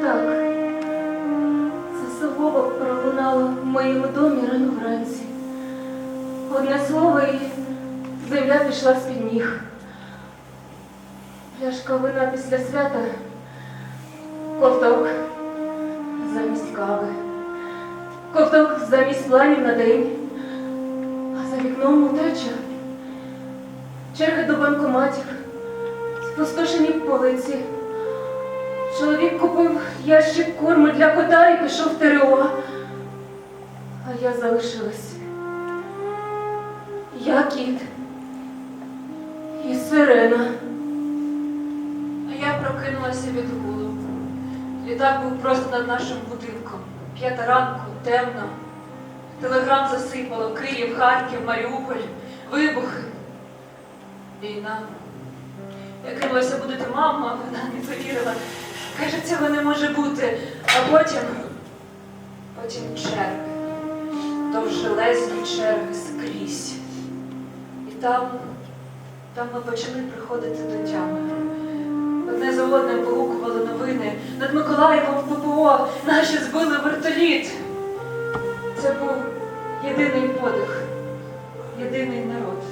так. Це слово пролунало в моєму домі рано вранці. Одне слово і земля пішла з-під ніг. Пляшка вина після свята, ковток замість кави, ковток замість планів на день, а за вікном утеча, черги до банкоматів, спустошені полиці. Чоловік купив ящик корму для кота і пішов в ТРО. А я залишилась. Я кіт. І сирена. А я прокинулася від гулу. Літак був просто над нашим будинком. П'ята ранку, темно. Телеграм засипало Київ, Харків, Маріуполь, вибухи. Війна. Я кинулася будити маму, а вона не повірила. Каже, цього не може бути. А потім, потім черги. Довжелезні черги скрізь. І там, там ми почали приходити до тями. Одне за одним погукували новини. Над Миколаєвом в ППО наші збили вертоліт. Це був єдиний подих, єдиний народ.